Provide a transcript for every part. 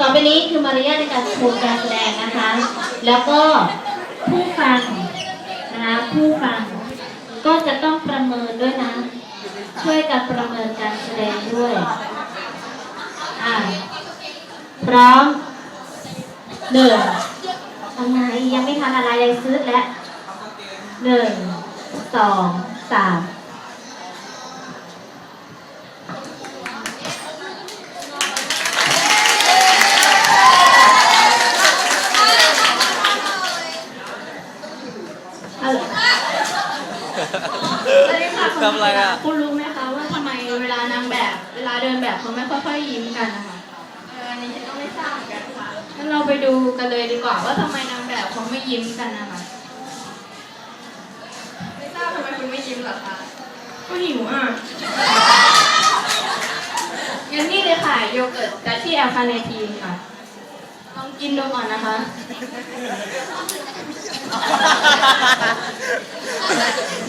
ต่อไปนี้คือมารยาทในการชมการแสดงนะคะ แล้วก็ผู้ฟังนะคะผู้ฟังก็จะต้องประเมินด้วยนะ ช่วยกันประเมินการแสดงด้วยอ่าพร้อมหนึ่งทำไมยังไม่ทันอะไรเลยซื้อและหนึ่งสองสาม ทำอะไรอะ คุณรู้ไหมคะว่าทำไมเวลานางแบบ เวลาเดินแบบเขาไม่ค่อยๆยิ้มกันนะคะเอออันนี้ฉันก็ไม่ทราบเหมือนกันค่ะงั้นเราไปดูกันเลยดีกว่าว่าทำไมนางแบบเขาไม่ยิ้มกันนะคะไม่ทราบทำไมคุณไม่ยิ้มเหรอคะก็หิวอะงั้นนี่เลยค่ะโยเกิร์ตจากที่แอลคาเนทีนค่ะ ลองกินดูก่อนนะคะ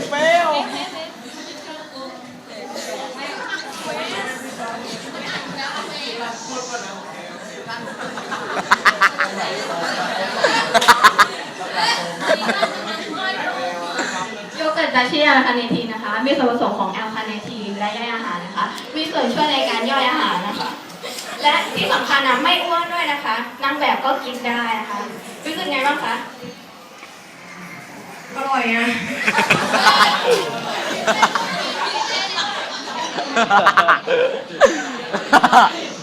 เปรี้ยว โยเกิร์ตจากที่แอลคาเนทีนะคะ มีส่วนผสมของแอลคาเนทีนและใยอาหารนะคะ มีส่วนช่วยในการย่อยอาหารนะคะ และที่สำคัญนะไม่อ้วนด้วยนะคะนางแบบก็กินได้นะคะรู้สึกไงบ้างคะ อร่อยอะ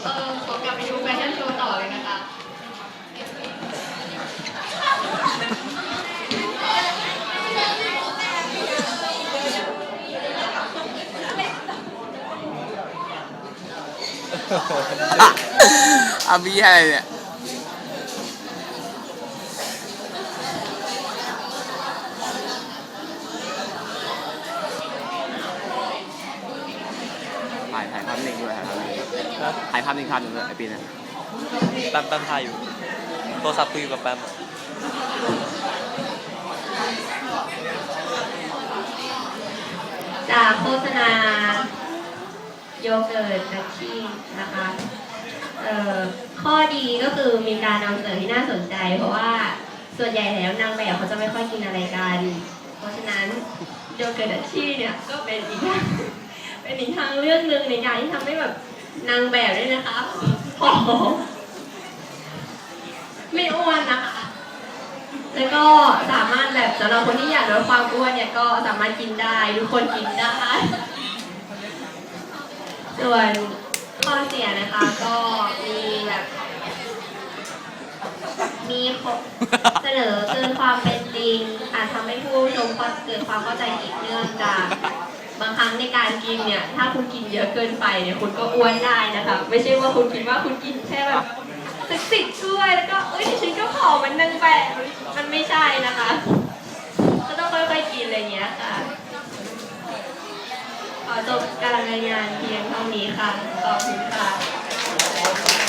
เออขอกลับไปดูแฟชั่นโชว์ต่อเลยนะคะ อาบีอะไรเนี่ยถ่ายถ่ายภาพนิ่งด้วยถ่ายภาพนิ่งถ่ายภาพนิ่งภาพหนึ่งด้วยไอปีนั้นแปมแปมถ่ายอยู่โทรศัพท์คุยอยู่กับแปมจากโฆษณา โยเกิร์ตดัชชี่นะคะเอ่อข้อดีก็คือมีการนำเสนอที่น่าสนใจ เพราะว่าส่วนใหญ่แล้วนางแบบเขาจะไม่ค่อยกินอะไรกัน เพราะฉะนั้นโยเกิร์ตดัชชี่เนี่ยก็เป็นอีกทางเป็นอีกทางเรื่องหนึ่งในการที่ทำให้แบบนางแบบด้วยนะคะผอมไม่อ้วนนะคะ แล้วก็สามารถแบบสำหรับคนที่อยากลดความอ้วนเนี่ยก็สามารถกินได้ทุกคนกินได้ ส่วนข้อเสียนะคะก็มีแบบมีเสนอเกินความเป็นจริงอาจทำให้ผู้ชมเกิดความเข้าใจผิดเนื่องจากบางครั้งในการกินเนี่ย ถ้าคุณกินเยอะเกินไปเนี่ยคุณก็อ้วนได้นะคะ ไม่ใช่ว่าคุณคิดว่าคุณกินแค่แบบสักสิบถ้วยแล้วก็เอ้ยฉันนึงไปมันไม่ใช่นะคะ ก็ต้องค่อยๆกินอะไรเงี้ยค่ะ ขอ จบการรายงานเพียงเท่านี้ค่ะ ขอบคุณค่ะ